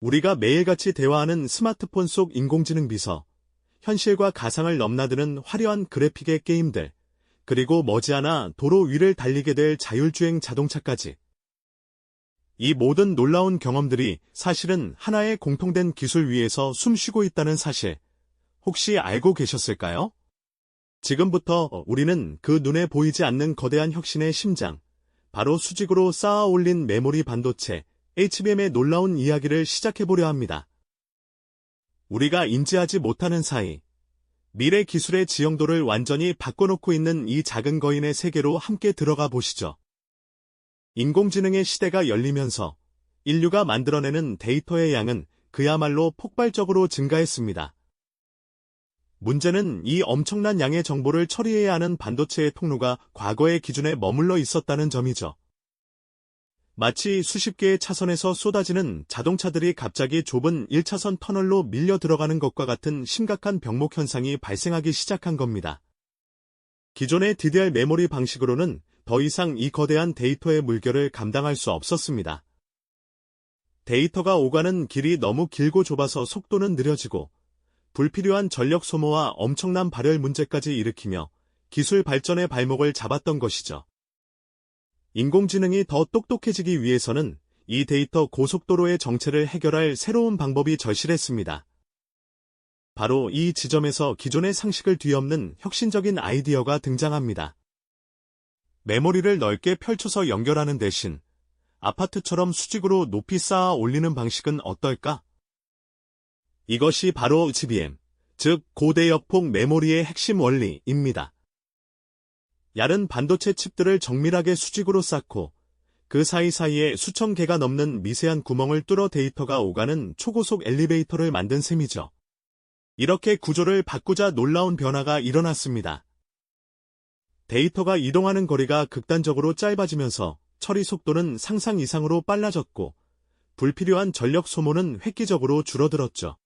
우리가 매일같이 대화하는 스마트폰 속 인공지능 비서, 현실과 가상을 넘나드는 화려한 그래픽의 게임들, 그리고 머지않아 도로 위를 달리게 될 자율주행 자동차까지. 이 모든 놀라운 경험들이 사실은 하나의 공통된 기술 위에서 숨쉬고 있다는 사실, 혹시 알고 계셨을까요? 지금부터 우리는 그 눈에 보이지 않는 거대한 혁신의 심장, 바로 수직으로 쌓아 올린 메모리 반도체, HBM의 놀라운 이야기를 시작해보려 합니다. 우리가 인지하지 못하는 사이, 미래 기술의 지형도를 완전히 바꿔놓고 있는 이 작은 거인의 세계로 함께 들어가 보시죠. 인공지능의 시대가 열리면서 인류가 만들어내는 데이터의 양은 그야말로 폭발적으로 증가했습니다. 문제는 이 엄청난 양의 정보를 처리해야 하는 반도체의 통로가 과거의 기준에 머물러 있었다는 점이죠. 마치 수십 개의 차선에서 쏟아지는 자동차들이 갑자기 좁은 1차선 터널로 밀려 들어가는 것과 같은 심각한 병목 현상이 발생하기 시작한 겁니다. 기존의 DDR 메모리 방식으로는 더 이상 이 거대한 데이터의 물결을 감당할 수 없었습니다. 데이터가 오가는 길이 너무 길고 좁아서 속도는 느려지고 불필요한 전력 소모와 엄청난 발열 문제까지 일으키며 기술 발전의 발목을 잡았던 것이죠. 인공지능이 더 똑똑해지기 위해서는 이 데이터 고속도로의 정체를 해결할 새로운 방법이 절실했습니다. 바로 이 지점에서 기존의 상식을 뒤엎는 혁신적인 아이디어가 등장합니다. 메모리를 넓게 펼쳐서 연결하는 대신 아파트처럼 수직으로 높이 쌓아 올리는 방식은 어떨까? 이것이 바로 HBM, 즉 고대역폭 메모리의 핵심 원리입니다. 얇은 반도체 칩들을 정밀하게 수직으로 쌓고 그 사이사이에 수천 개가 넘는 미세한 구멍을 뚫어 데이터가 오가는 초고속 엘리베이터를 만든 셈이죠. 이렇게 구조를 바꾸자 놀라운 변화가 일어났습니다. 데이터가 이동하는 거리가 극단적으로 짧아지면서 처리 속도는 상상 이상으로 빨라졌고 불필요한 전력 소모는 획기적으로 줄어들었죠.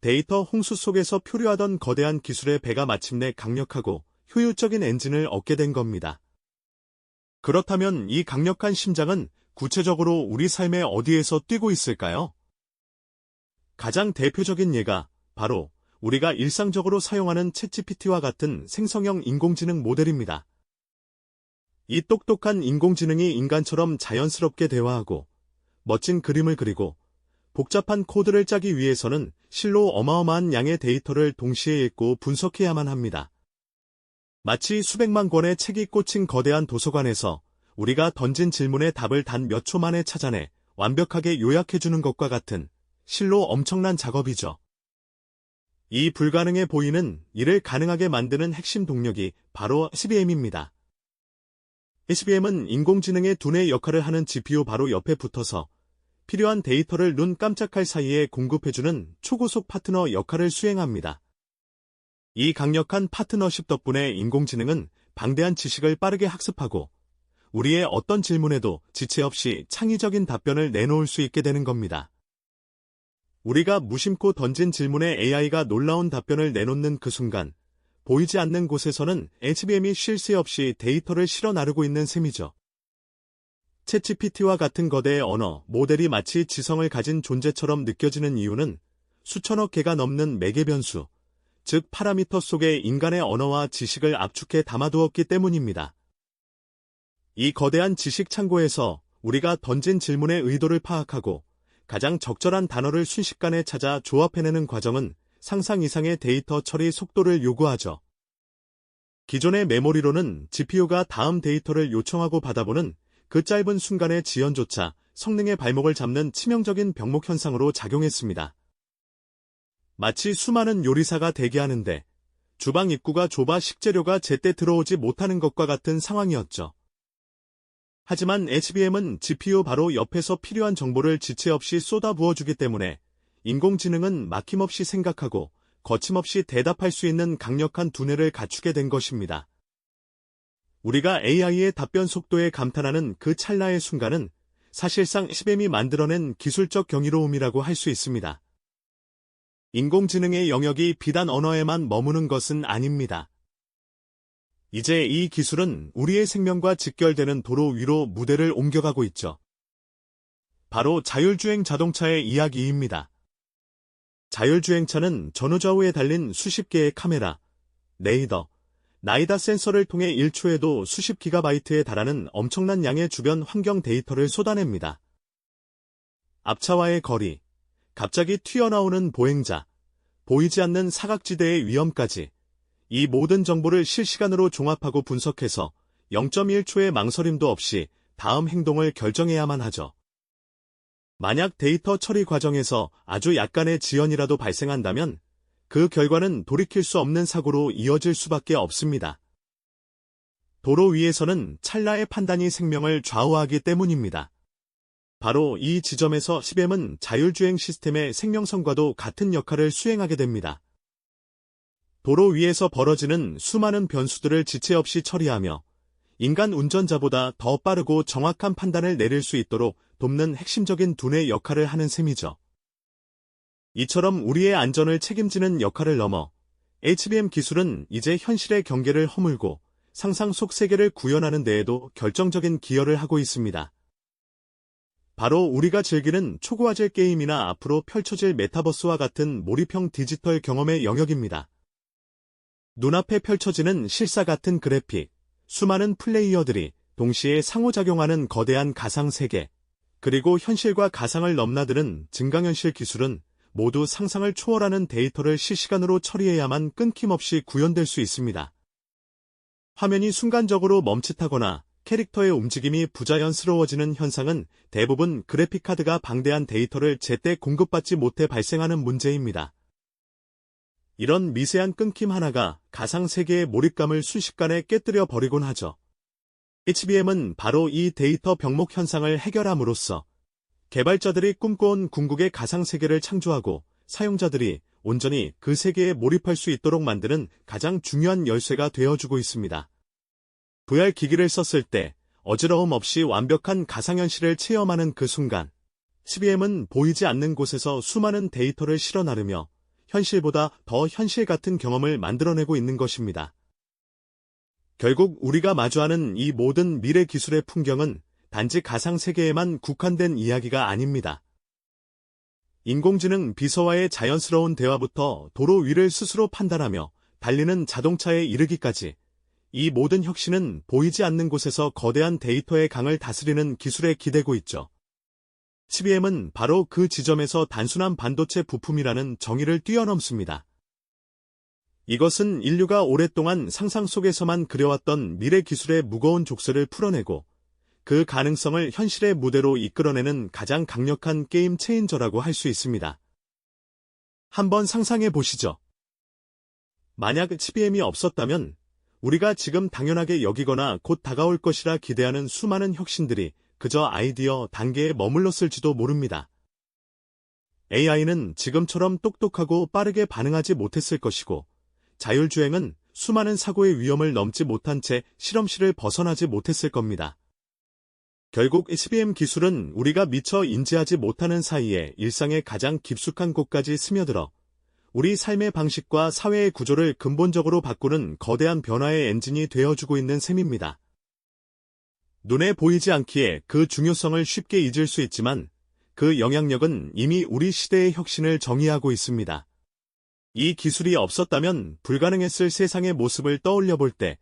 데이터 홍수 속에서 표류하던 거대한 기술의 배가 마침내 강력하고 효율적인 엔진을 얻게 된 겁니다. 그렇다면 이 강력한 심장은 구체적으로 우리 삶의 어디에서 뛰고 있을까요? 가장 대표적인 예가 바로 우리가 일상적으로 사용하는 챗GPT와 같은 생성형 인공지능 모델입니다. 이 똑똑한 인공지능이 인간처럼 자연스럽게 대화하고 멋진 그림을 그리고 복잡한 코드를 짜기 위해서는 실로 어마어마한 양의 데이터를 동시에 읽고 분석해야만 합니다. 마치 수백만 권의 책이 꽂힌 거대한 도서관에서 우리가 던진 질문의 답을 단 몇 초 만에 찾아내 완벽하게 요약해주는 것과 같은 실로 엄청난 작업이죠. 이 불가능해 보이는 이를 가능하게 만드는 핵심 동력이 바로 SBM입니다. SBM은 인공지능의 두뇌 역할을 하는 GPU 바로 옆에 붙어서 필요한 데이터를 눈 깜짝할 사이에 공급해주는 초고속 파트너 역할을 수행합니다. 이 강력한 파트너십 덕분에 인공지능은 방대한 지식을 빠르게 학습하고 우리의 어떤 질문에도 지체 없이 창의적인 답변을 내놓을 수 있게 되는 겁니다. 우리가 무심코 던진 질문에 AI가 놀라운 답변을 내놓는 그 순간 보이지 않는 곳에서는 HBM이 쉴 새 없이 데이터를 실어 나르고 있는 셈이죠. 챗GPT와 같은 거대의 언어, 모델이 마치 지성을 가진 존재처럼 느껴지는 이유는 수천억 개가 넘는 매개 변수, 즉 파라미터 속에 인간의 언어와 지식을 압축해 담아두었기 때문입니다. 이 거대한 지식 창고에서 우리가 던진 질문의 의도를 파악하고 가장 적절한 단어를 순식간에 찾아 조합해내는 과정은 상상 이상의 데이터 처리 속도를 요구하죠. 기존의 메모리로는 GPU가 다음 데이터를 요청하고 받아보는 그 짧은 순간의 지연조차 성능의 발목을 잡는 치명적인 병목 현상으로 작용했습니다. 마치 수많은 요리사가 대기하는데 주방 입구가 좁아 식재료가 제때 들어오지 못하는 것과 같은 상황이었죠. 하지만 HBM은 GPU 바로 옆에서 필요한 정보를 지체 없이 쏟아 부어주기 때문에 인공지능은 막힘없이 생각하고 거침없이 대답할 수 있는 강력한 두뇌를 갖추게 된 것입니다. 우리가 AI의 답변 속도에 감탄하는 그 찰나의 순간은 사실상 HBM이 만들어낸 기술적 경이로움이라고 할 수 있습니다. 인공지능의 영역이 비단 언어에만 머무는 것은 아닙니다. 이제 이 기술은 우리의 생명과 직결되는 도로 위로 무대를 옮겨가고 있죠. 바로 자율주행 자동차의 이야기입니다. 자율주행차는 전후좌우에 달린 수십 개의 카메라, 레이더, 나이다 센서를 통해 1초에도 수십 기가바이트에 달하는 엄청난 양의 주변 환경 데이터를 쏟아냅니다. 앞차와의 거리, 갑자기 튀어나오는 보행자, 보이지 않는 사각지대의 위험까지 이 모든 정보를 실시간으로 종합하고 분석해서 0.1초의 망설임도 없이 다음 행동을 결정해야만 하죠. 만약 데이터 처리 과정에서 아주 약간의 지연이라도 발생한다면 그 결과는 돌이킬 수 없는 사고로 이어질 수밖에 없습니다. 도로 위에서는 찰나의 판단이 생명을 좌우하기 때문입니다. 바로 이 지점에서 CBM은 자율주행 시스템의 생명성과도 같은 역할을 수행하게 됩니다. 도로 위에서 벌어지는 수많은 변수들을 지체 없이 처리하며 인간 운전자보다 더 빠르고 정확한 판단을 내릴 수 있도록 돕는 핵심적인 두뇌 역할을 하는 셈이죠. 이처럼 우리의 안전을 책임지는 역할을 넘어 HBM 기술은 이제 현실의 경계를 허물고 상상 속 세계를 구현하는 데에도 결정적인 기여를 하고 있습니다. 바로 우리가 즐기는 초고화질 게임이나 앞으로 펼쳐질 메타버스와 같은 몰입형 디지털 경험의 영역입니다. 눈앞에 펼쳐지는 실사 같은 그래픽, 수많은 플레이어들이 동시에 상호작용하는 거대한 가상세계, 그리고 현실과 가상을 넘나드는 증강현실 기술은 모두 상상을 초월하는 데이터를 실시간으로 처리해야만 끊김없이 구현될 수 있습니다. 화면이 순간적으로 멈칫하거나 캐릭터의 움직임이 부자연스러워지는 현상은 대부분 그래픽카드가 방대한 데이터를 제때 공급받지 못해 발생하는 문제입니다. 이런 미세한 끊김 하나가 가상세계의 몰입감을 순식간에 깨뜨려 버리곤 하죠. HBM은 바로 이 데이터 병목 현상을 해결함으로써 개발자들이 꿈꿔온 궁극의 가상세계를 창조하고 사용자들이 온전히 그 세계에 몰입할 수 있도록 만드는 가장 중요한 열쇠가 되어주고 있습니다. VR 기기를 썼을 때 어지러움 없이 완벽한 가상현실을 체험하는 그 순간, CBM은 보이지 않는 곳에서 수많은 데이터를 실어 나르며 현실보다 더 현실 같은 경험을 만들어내고 있는 것입니다. 결국 우리가 마주하는 이 모든 미래 기술의 풍경은 단지 가상세계에만 국한된 이야기가 아닙니다. 인공지능 비서와의 자연스러운 대화부터 도로 위를 스스로 판단하며 달리는 자동차에 이르기까지 이 모든 혁신은 보이지 않는 곳에서 거대한 데이터의 강을 다스리는 기술에 기대고 있죠. CBM은 바로 그 지점에서 단순한 반도체 부품이라는 정의를 뛰어넘습니다. 이것은 인류가 오랫동안 상상 속에서만 그려왔던 미래 기술의 무거운 족쇄를 풀어내고 그 가능성을 현실의 무대로 이끌어내는 가장 강력한 게임 체인저라고 할 수 있습니다. 한번 상상해 보시죠. 만약 CBM이 없었다면 우리가 지금 당연하게 여기거나 곧 다가올 것이라 기대하는 수많은 혁신들이 그저 아이디어 단계에 머물렀을지도 모릅니다. AI는 지금처럼 똑똑하고 빠르게 반응하지 못했을 것이고 자율주행은 수많은 사고의 위험을 넘지 못한 채 실험실을 벗어나지 못했을 겁니다. 결국 SBM 기술은 우리가 미처 인지하지 못하는 사이에 일상의 가장 깊숙한 곳까지 스며들어 우리 삶의 방식과 사회의 구조를 근본적으로 바꾸는 거대한 변화의 엔진이 되어주고 있는 셈입니다. 눈에 보이지 않기에 그 중요성을 쉽게 잊을 수 있지만 그 영향력은 이미 우리 시대의 혁신을 정의하고 있습니다. 이 기술이 없었다면 불가능했을 세상의 모습을 떠올려 볼 때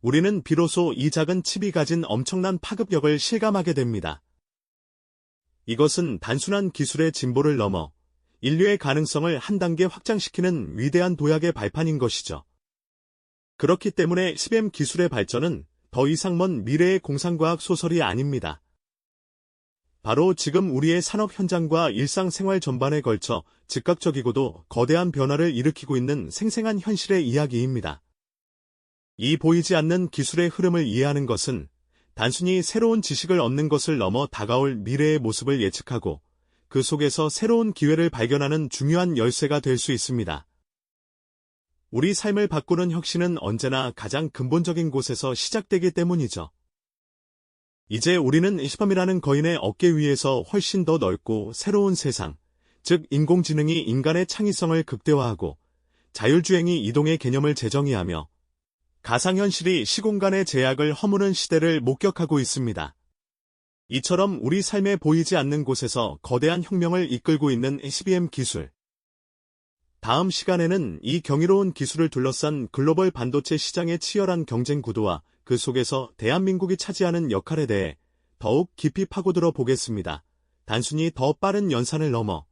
우리는 비로소 이 작은 칩이 가진 엄청난 파급력을 실감하게 됩니다. 이것은 단순한 기술의 진보를 넘어 인류의 가능성을 한 단계 확장시키는 위대한 도약의 발판인 것이죠. 그렇기 때문에 CBM 기술의 발전은 더 이상 먼 미래의 공상과학 소설이 아닙니다. 바로 지금 우리의 산업 현장과 일상생활 전반에 걸쳐 즉각적이고도 거대한 변화를 일으키고 있는 생생한 현실의 이야기입니다. 이 보이지 않는 기술의 흐름을 이해하는 것은 단순히 새로운 지식을 얻는 것을 넘어 다가올 미래의 모습을 예측하고 그 속에서 새로운 기회를 발견하는 중요한 열쇠가 될 수 있습니다. 우리 삶을 바꾸는 혁신은 언제나 가장 근본적인 곳에서 시작되기 때문이죠. 이제 우리는 시범이라는 거인의 어깨 위에서 훨씬 더 넓고 새로운 세상, 즉 인공지능이 인간의 창의성을 극대화하고 자율주행이 이동의 개념을 재정의하며 가상현실이 시공간의 제약을 허무는 시대를 목격하고 있습니다. 이처럼 우리 삶에 보이지 않는 곳에서 거대한 혁명을 이끌고 있는 HBM 기술. 다음 시간에는 이 경이로운 기술을 둘러싼 글로벌 반도체 시장의 치열한 경쟁 구도와 그 속에서 대한민국이 차지하는 역할에 대해 더욱 깊이 파고들어 보겠습니다. 단순히 더 빠른 연산을 넘어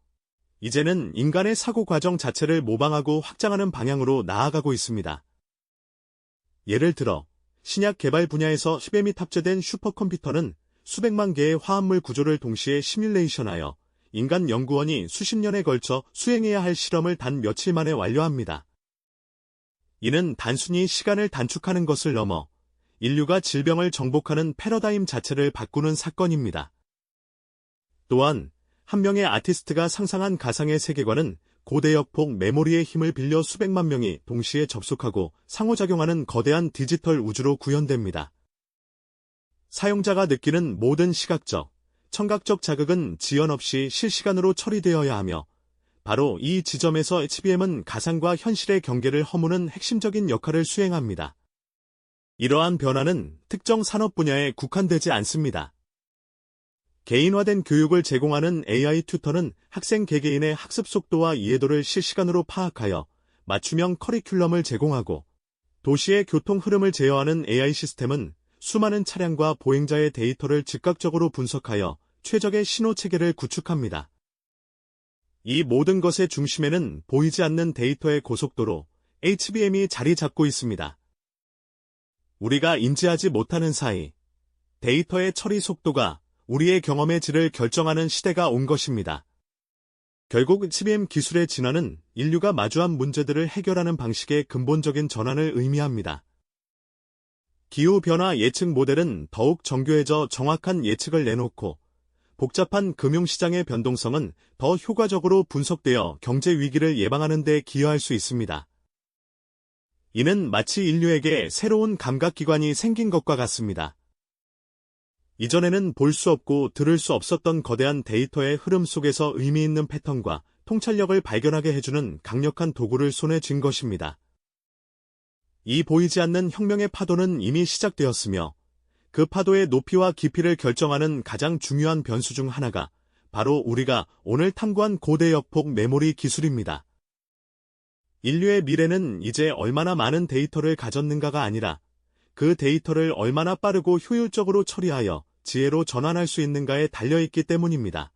이제는 인간의 사고 과정 자체를 모방하고 확장하는 방향으로 나아가고 있습니다. 예를 들어 신약 개발 분야에서 HBM이 탑재된 슈퍼컴퓨터는 수백만 개의 화합물 구조를 동시에 시뮬레이션하여 인간 연구원이 수십 년에 걸쳐 수행해야 할 실험을 단 며칠 만에 완료합니다. 이는 단순히 시간을 단축하는 것을 넘어 인류가 질병을 정복하는 패러다임 자체를 바꾸는 사건입니다. 또한 한 명의 아티스트가 상상한 가상의 세계관은 고대역폭 메모리의 힘을 빌려 수백만 명이 동시에 접속하고 상호작용하는 거대한 디지털 우주로 구현됩니다. 사용자가 느끼는 모든 시각적, 청각적 자극은 지연 없이 실시간으로 처리되어야 하며 바로 이 지점에서 HBM은 가상과 현실의 경계를 허무는 핵심적인 역할을 수행합니다. 이러한 변화는 특정 산업 분야에 국한되지 않습니다. 개인화된 교육을 제공하는 AI 튜터는 학생 개개인의 학습 속도와 이해도를 실시간으로 파악하여 맞춤형 커리큘럼을 제공하고 도시의 교통 흐름을 제어하는 AI 시스템은 수많은 차량과 보행자의 데이터를 즉각적으로 분석하여 최적의 신호 체계를 구축합니다. 이 모든 것의 중심에는 보이지 않는 데이터의 고속도로 HBM이 자리 잡고 있습니다. 우리가 인지하지 못하는 사이 데이터의 처리 속도가 우리의 경험의 질을 결정하는 시대가 온 것입니다. 결국 HBM 기술의 진화는 인류가 마주한 문제들을 해결하는 방식의 근본적인 전환을 의미합니다. 기후변화 예측 모델은 더욱 정교해져 정확한 예측을 내놓고 복잡한 금융시장의 변동성은 더 효과적으로 분석되어 경제 위기를 예방하는 데 기여할 수 있습니다. 이는 마치 인류에게 새로운 감각기관이 생긴 것과 같습니다. 이전에는 볼 수 없고 들을 수 없었던 거대한 데이터의 흐름 속에서 의미 있는 패턴과 통찰력을 발견하게 해주는 강력한 도구를 손에 쥔 것입니다. 이 보이지 않는 혁명의 파도는 이미 시작되었으며 그 파도의 높이와 깊이를 결정하는 가장 중요한 변수 중 하나가 바로 우리가 오늘 탐구한 고대 역폭 메모리 기술입니다. 인류의 미래는 이제 얼마나 많은 데이터를 가졌는가가 아니라 그 데이터를 얼마나 빠르고 효율적으로 처리하여 지혜로 전환할 수 있는가에 달려있기 때문입니다.